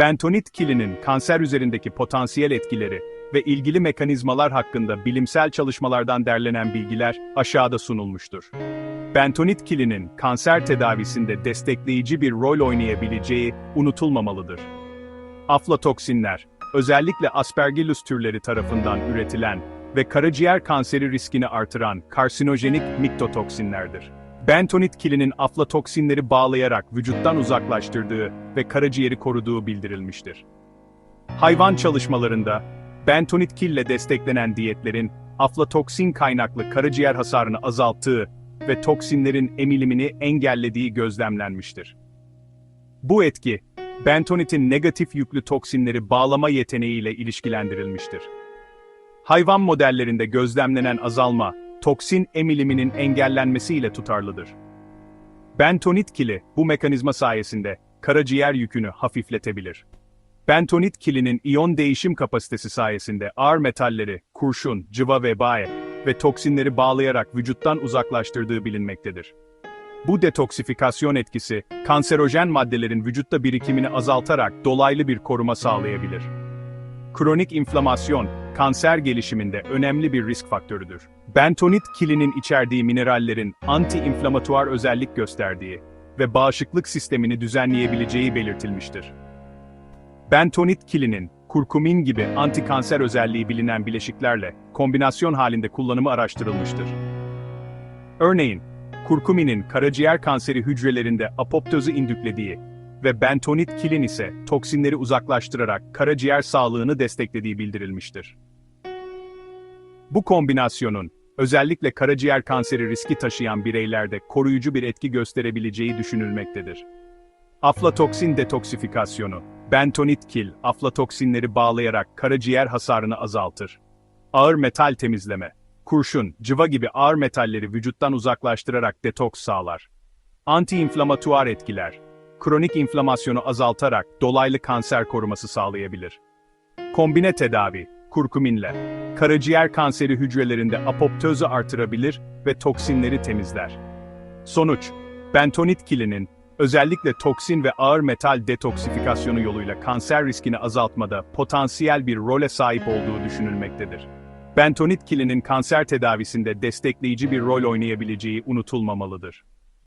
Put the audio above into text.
Bentonit kilinin kanser üzerindeki potansiyel etkileri ve ilgili mekanizmalar hakkında bilimsel çalışmalardan derlenen bilgiler aşağıda sunulmuştur. Bentonit kilinin kanser tedavisinde destekleyici bir rol oynayabileceği unutulmamalıdır. Aflatoksinler, özellikle Aspergillus türleri tarafından üretilen ve karaciğer kanseri riskini artıran karsinojenik miktotoksinlerdir. Bentonit kilinin aflatoksinleri bağlayarak vücuttan uzaklaştırdığı ve karaciğeri koruduğu bildirilmiştir. Hayvan çalışmalarında, bentonit kille desteklenen diyetlerin aflatoksin kaynaklı karaciğer hasarını azalttığı ve toksinlerin emilimini engellediği gözlemlenmiştir. Bu etki, bentonitin negatif yüklü toksinleri bağlama yeteneğiyle ilişkilendirilmiştir. Hayvan modellerinde gözlemlenen azalma, toksin emiliminin engellenmesiyle tutarlıdır. Bentonit kili bu mekanizma sayesinde karaciğer yükünü hafifletebilir. Bentonit kilinin iyon değişim kapasitesi sayesinde ağır metalleri, kurşun, cıva ve baye ve toksinleri bağlayarak vücuttan uzaklaştırdığı bilinmektedir. Bu detoksifikasyon etkisi, kanserojen maddelerin vücutta birikimini azaltarak dolaylı bir koruma sağlayabilir. Kronik inflamasyon, kanser gelişiminde önemli bir risk faktörüdür. Bentonit kilinin içerdiği minerallerin anti-inflamatuar özellik gösterdiği ve bağışıklık sistemini düzenleyebileceği belirtilmiştir. Bentonit kilinin, kurkumin gibi antikanser özelliği bilinen bileşiklerle kombinasyon halinde kullanımı araştırılmıştır. Örneğin, kurkuminin karaciğer kanseri hücrelerinde apoptozu indüklediği ve bentonit kilin ise toksinleri uzaklaştırarak karaciğer sağlığını desteklediği bildirilmiştir. Bu kombinasyonun, özellikle karaciğer kanseri riski taşıyan bireylerde koruyucu bir etki gösterebileceği düşünülmektedir. Aflatoksin detoksifikasyonu, bentonit kil, aflatoksinleri bağlayarak karaciğer hasarını azaltır. Ağır metal temizleme, kurşun, cıva gibi ağır metalleri vücuttan uzaklaştırarak detoks sağlar. Anti-inflamatuar etkiler, kronik inflamasyonu azaltarak dolaylı kanser koruması sağlayabilir. Kombine tedavi, kurkuminle, karaciğer kanseri hücrelerinde apoptozu artırabilir ve toksinleri temizler. Sonuç, bentonit kilinin, özellikle toksin ve ağır metal detoksifikasyonu yoluyla kanser riskini azaltmada potansiyel bir role sahip olduğu düşünülmektedir. Bentonit kilinin kanser tedavisinde destekleyici bir rol oynayabileceği unutulmamalıdır.